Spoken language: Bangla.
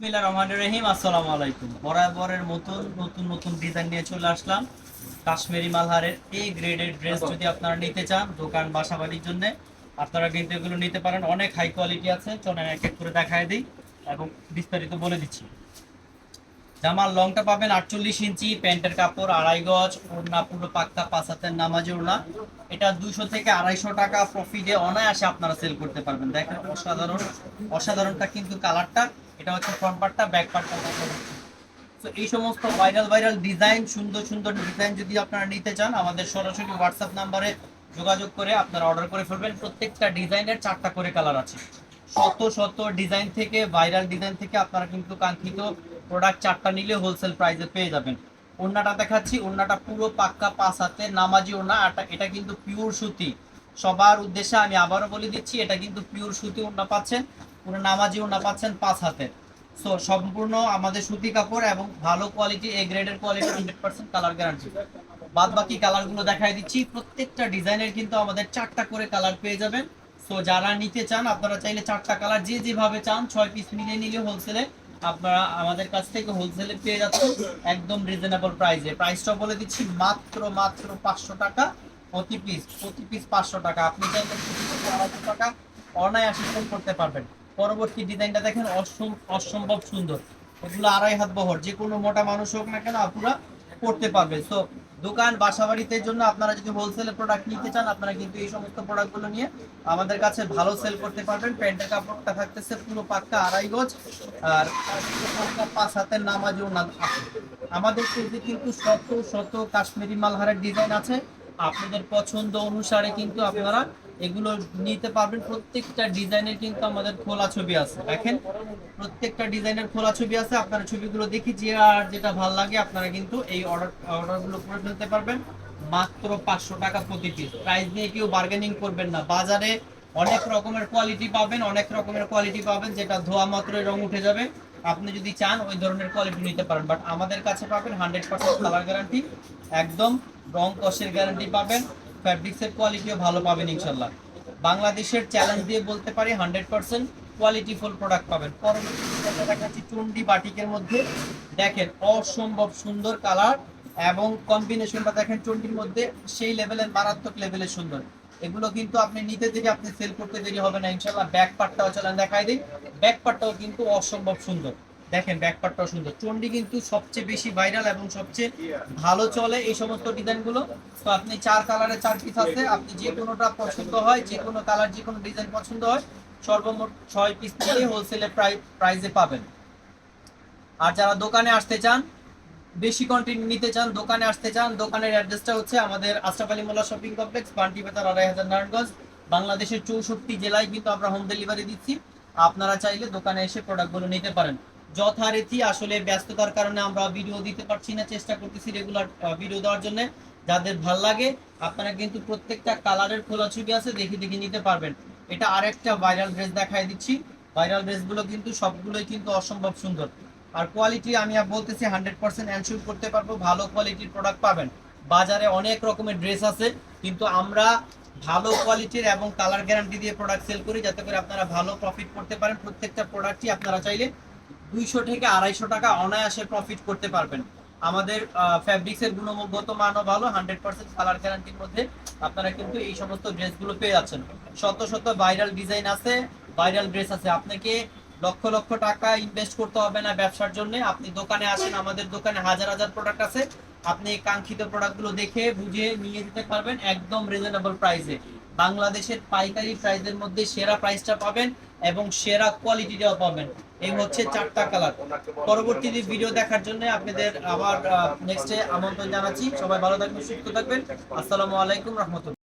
বিসমিল্লাহির রহমানির রহিম, আসসালামু আলাইকুম। বরাবরের মতন নতুন নতুন ডিজাইন নিয়ে চলে আসলাম। কাশ্মীরি মালহারের এই গ্রেডের ড্রেস যদি আপনারা নিতে চান, দোকান জন্য, আপনারা কিন্তু এগুলো নিতে পারেন। অনেক হাই কোয়ালিটি আছে, চলেন এক এক করে দেখায় দিই এবং বিস্তারিত বলে দিচ্ছি। জামার লংটা পাবেন আটচল্লিশ ইঞ্চি, প্যান্টের কাপড় আড়াই গজ, ওড়না পুরো পাক্কা, পাঁচ হাতের নামাজি ওড়না। এটা দুশো থেকে আড়াইশো টাকা প্রফিটে অনায়াসে আপনারা সেল করতে পারবেন। দেখেন অসাধারণ, অসাধারণটা কিন্তু কালারটা এটা হচ্ছে ফ্রন্ট পার্টটা ব্যাক পার্টটা তো এই সমস্ত ভাইরাল ভাইরাল ডিজাইন সুন্দর সুন্দর ডিজাইন যদি আপনারা নিতে চান, আমাদের সরাসরি হোয়াটসঅ্যাপ নাম্বারে যোগাযোগ করে আপনারা অর্ডার করে ফেলবেন। প্রত্যেকটা ডিজাইনের চারটা করে কালার আছে। শত শত ডিজাইন থেকে ভাইরাল ডিজাইন থেকে আপনারা কিন্তু কাঙ্ক্ষিত প্রোডাক্ট চারটা নিলে হোলসেল প্রাইসে পেয়ে যাবেন। ওড়নাটা দেখাচ্ছি, ওড়নাটা পুরো পাক্কা পাঁচ হাতে, নামাজি ওড়না এটা কিন্তু পিওর সুতি। সবার উদ্দেশ্যে আমি আবারও বলে দিচ্ছি, এটা কিন্তু পিওর সুতি ওড়না পাচ্ছেন। পুরো নামাজি ওড়না পাচ্ছেন পাঁচ হাতের। সো সম্পূর্ণ আমাদের সুতি কাপড় এবং ভালো কোয়ালিটি এ গ্রেডের quality hundred percent colour guarantee বাদ বাকি কালারগুলো দেখাই দিচ্ছি। প্রত্যেকটা ডিজাইনের কিন্তু আমাদের চারটা করে কালার পেয়ে যাবেন। সো যারা নিতে চান, আপনারা চাইলে চারটা কালার যে যেভাবে চান, ছয় পিস মিলিয়ে নিলে হোলসেলে আপনারা আমাদের কাছ থেকে হোলসেলে পেয়ে যাচ্ছেন একদম রিজনেবল প্রাইসে প্রাইসটা বলে দিচ্ছি মাত্র মাত্র পাঁচশো টাকা প্রতি পিস প্রতি পিস পাঁচশো টাকা। আপনি চাইলে টাকা অনায়াসে করতে পারবেন। পরবর্তী ডিজাইনটা দেখেন অসম- অসম্ভব সুন্দর। এগুলো আড়াই হাত বহর, যে কোনো মোটা মানুষ হোক না কেন আপনারা করতে পারবে। সো দোকান বাসা বাড়িতে জন্য আপনারা যদি হোলসেলে প্রোডাক্ট নিতে চান, আপনারা কিন্তু এই সমস্ত প্রোডাক্টগুলো নিয়ে আমাদের কাছে ভালো সেল করতে পারবেন। প্যান্টের কাপড়টা থাকতেছে পুরো পাক্কা আড়াই গজ, আর পাঁচ হাতের নামাজও না আমাদের পেজে কিন্তু শত শত কাশ্মীরি মালহারের ডিজাইন আছে। আপনাদের পছন্দ অনুসারে কিন্তু আপনারা এগুলো নিতে পারবেন। প্রত্যেকটা ডিজাইনের কিন্তু আমাদের খোলা ছবি আছে। দেখেন, প্রত্যেকটা ডিজাইনের খোলা ছবি আছে। আপনারা ছবিগুলো দেখি যে আর যেটা ভালো লাগে, আপনারা কিন্তু এই অর্ডার, অর্ডারগুলো করে ফেলতে পারবেন। মাত্র পাঁচশো টাকা প্রতি পিস প্রাইস নিয়ে কেউ বার্গেনিং করবেন না। বাজারে অনেক রকমের কোয়ালিটি পাবেন, অনেক রকমের কোয়ালিটি পাবেন, যেটা ধোয়া মাত্রই রং উঠে যাবে। আপনি যদি চান, ওই ধরনের কোয়ালিটি নিতে পারেন। বাট আমাদের কাছে পাবেন হান্ড্রেড পার্সেন্ট কালার গ্যারান্টি একদম রং কষের গ্যারান্টি পাবেন। ফ্যাব্রিক্সের কোয়ালিটিও ভালো পাবেন ইনশাল্লাহ বাংলাদেশের চ্যালেঞ্জ দিয়ে বলতে পারি হান্ড্রেড পার্সেন্ট কোয়ালিটিফুল প্রোডাক্ট পাবেন। পরবর্তী দেখাচ্ছি চুন্ডি বাটিকের মধ্যে। দেখেন অসম্ভব সুন্দর কালার এবং কম্বিনেশনটা দেখেন চুন্ডির মধ্যে সেই লেভেলের মারাত্মক লেভেলের সুন্দর। এগুলো কিন্তু আপনি নিতে থেকে আপনি সেল করতে দেরি হবে না। ইনশাল্লাহ ব্যাক পার্টটাও চলেন দেখাই দিই। ব্যাক পার্টটাও কিন্তু অসম্ভব সুন্দর। দেখেন ব্যাক পার্টটাও সুন্দর। চন্ডি কিন্তু সবচেয়ে বেশি ভাইরাল এবং সবচেয়ে ভালো চলে এই সমস্ত ডিজাইনগুলো। তো আপনি চার কালারের চার পিস আছে, আপনি যে কোনোটা পছন্দ হয়, যে কোনো কালার যে কোনো ডিজাইন পছন্দ হয়, সর্বমোট ছয় পিস নিয়ে হোলসেলে প্রাইসে পাবেন। আর যারা দোকানে আসতে চান, বেশি কন্টেন্ট নিতে চান, দোকানে আসতে চান, দোকানের অ্যাড্রেসটা হচ্ছে আমাদের আশরাফ মোল্লা শপিং কমপ্লেক্স পান্টি বেতার, আড়াই হাজার নারায়ণগঞ্জ, বাংলাদেশের চৌষট্টি জেলায় কিন্তু আমরা হোম ডেলিভারি দিচ্ছি। আপনারা চাইলে দোকানে এসে প্রোডাক্টগুলো নিতে পারেন। যথারীতি আসলে ব্যস্ততার কারণে আমরা ভিডিও দিতে পারছি না, চেষ্টা করতেছি রেগুলার ভিডিও দেওয়ার জন্য। যাদের ভালো লাগে, আপনারা কিন্তু প্রত্যেকটা কালারের খোলা ছবি আছে, দেখে দেখে নিতে পারবেন। এটা আরেকটা ভাইরাল ড্রেস দেখাই দিচ্ছি। ভাইরাল ড্রেসগুলো কিন্তু সবগুলোই কিন্তু অসম্ভব সুন্দর। আর কোয়ালিটি আমি বলতেছি হান্ড্রেড পার্সেন্ট অ্যানশিওর করতে পারব, ভালো কোয়ালিটির প্রোডাক্ট পাবেন। বাজারে অনেক রকমের ড্রেস আছে, কিন্তু আমরা ভালো কোয়ালিটির এবং কালার গ্যারান্টি দিয়ে প্রোডাক্ট সেল করি, যাতে করে আপনারা ভালো প্রফিট করতে পারেন। প্রত্যেকটা প্রোডাক্টই আপনারা চাইলে দুইশো থেকে আড়াইশো টাকা অনায়াসে প্রফিট করতে পারবেন। আমাদের ফ্যাব্রিক্সের গুণগত মানও ভালো হান্ড্রেড পার্সেন্ট কালার গ্যারান্টির মধ্যে আপনারা কিন্তু এই সমস্ত ড্রেসগুলো পেয়ে যাচ্ছেন। শত শত ভাইরাল ডিজাইন আছে ভাইরাল ড্রেস আছে। আপনাকে লক্ষ লক্ষ টাকা ইনভেস্ট করতে হবে না ব্যবসার জন্য। আপনি দোকানে আসেন, আমাদের দোকানে হাজার হাজার প্রোডাক্ট আছে। আপনি কাঙ্ক্ষিত প্রোডাক্টগুলো দেখে, বুঝে, নিয়ে যেতে পারবেন একদম রিজনেবল প্রাইসে বাংলাদেশের পাইকারি প্রাইসের মধ্যে সেরা প্রাইসটা পাবেন এবং সেরা কোয়ালিটিটাও পাবেন। এই হচ্ছে চারটা কালার। পরবর্তী ভিডিও দেখার জন্য আপনাদের আবার নেক্সটে আমন্ত্রণ জানাচ্ছি। সবাই ভালো থাকবেন, সুস্থ থাকবেন। আসসালামু আলাইকুম, রহমতুল্লাহ।